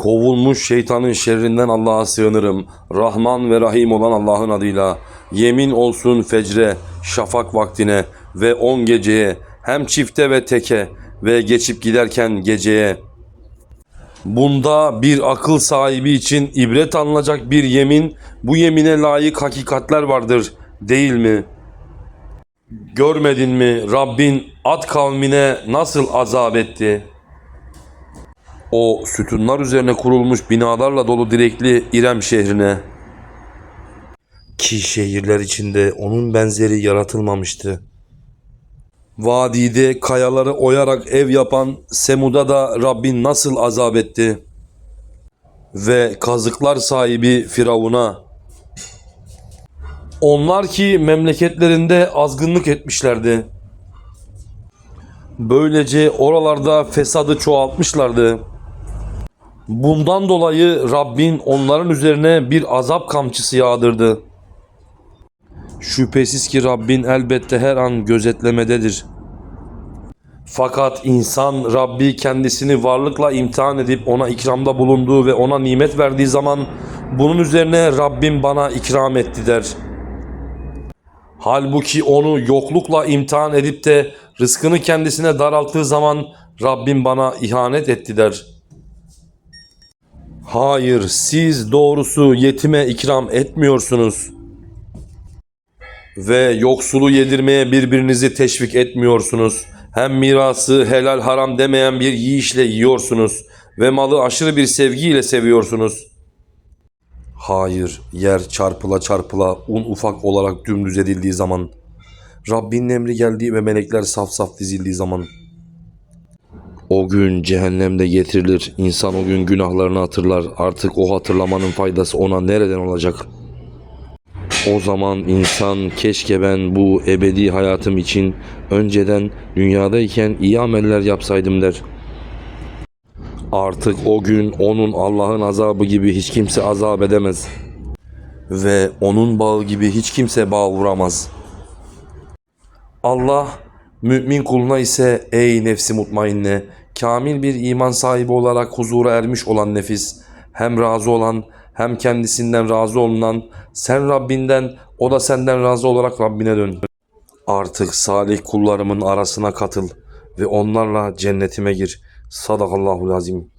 Kovulmuş şeytanın şerrinden Allah'a sığınırım. Rahman ve Rahim olan Allah'ın adıyla. Yemin olsun fecre, şafak vaktine ve on geceye, hem çifte ve teke ve geçip giderken geceye. Bunda bir akıl sahibi için ibret alınacak bir yemin, bu yemine layık hakikatler vardır, değil mi? Görmedin mi Rabbin at kavmine nasıl azap etti? O sütunlar üzerine kurulmuş binalarla dolu direkli İrem şehrine. Ki şehirler içinde onun benzeri yaratılmamıştı. Vadide kayaları oyarak ev yapan Semud'a da Rabbin nasıl azap etti? Ve kazıklar sahibi Firavun'a. Onlar ki memleketlerinde azgınlık etmişlerdi. Böylece oralarda fesadı çoğaltmışlardı. Bundan dolayı Rabbin onların üzerine bir azap kamçısı yağdırdı. Şüphesiz ki Rabbin elbette her an gözetlemededir. Fakat insan Rabbi kendisini varlıkla imtihan edip ona ikramda bulunduğu ve ona nimet verdiği zaman bunun üzerine Rabbim bana ikram etti der. Halbuki onu yoklukla imtihan edip de rızkını kendisine daralttığı zaman Rabbim bana ihanet etti der. Hayır siz doğrusu yetime ikram etmiyorsunuz ve yoksulu yedirmeye birbirinizi teşvik etmiyorsunuz. Hem mirası helal haram demeyen bir yiyişle yiyorsunuz ve malı aşırı bir sevgiyle seviyorsunuz. Hayır, yer çarpıla çarpıla un ufak olarak dümdüz edildiği zaman, Rabbinin emri geldiği ve melekler saf saf dizildiği zaman, o gün cehennemde getirilir. İnsan o gün günahlarını hatırlar. Artık o hatırlamanın faydası ona nereden olacak?'' O zaman insan keşke ben bu ebedi hayatım için önceden dünyadayken iyi ameller yapsaydım der. Artık o gün onun Allah'ın azabı gibi hiç kimse azap edemez. Ve onun bağı gibi hiç kimse bağ vuramaz. Allah mümin kuluna ise ey nefsi mutmainne kamil bir iman sahibi olarak huzura ermiş olan nefis hem razı olan hem kendisinden razı olunan sen Rabbinden o da senden razı olarak Rabbine dön. Artık salih kullarımın arasına katıl ve onlarla cennetime gir. Sadakallahu lazim.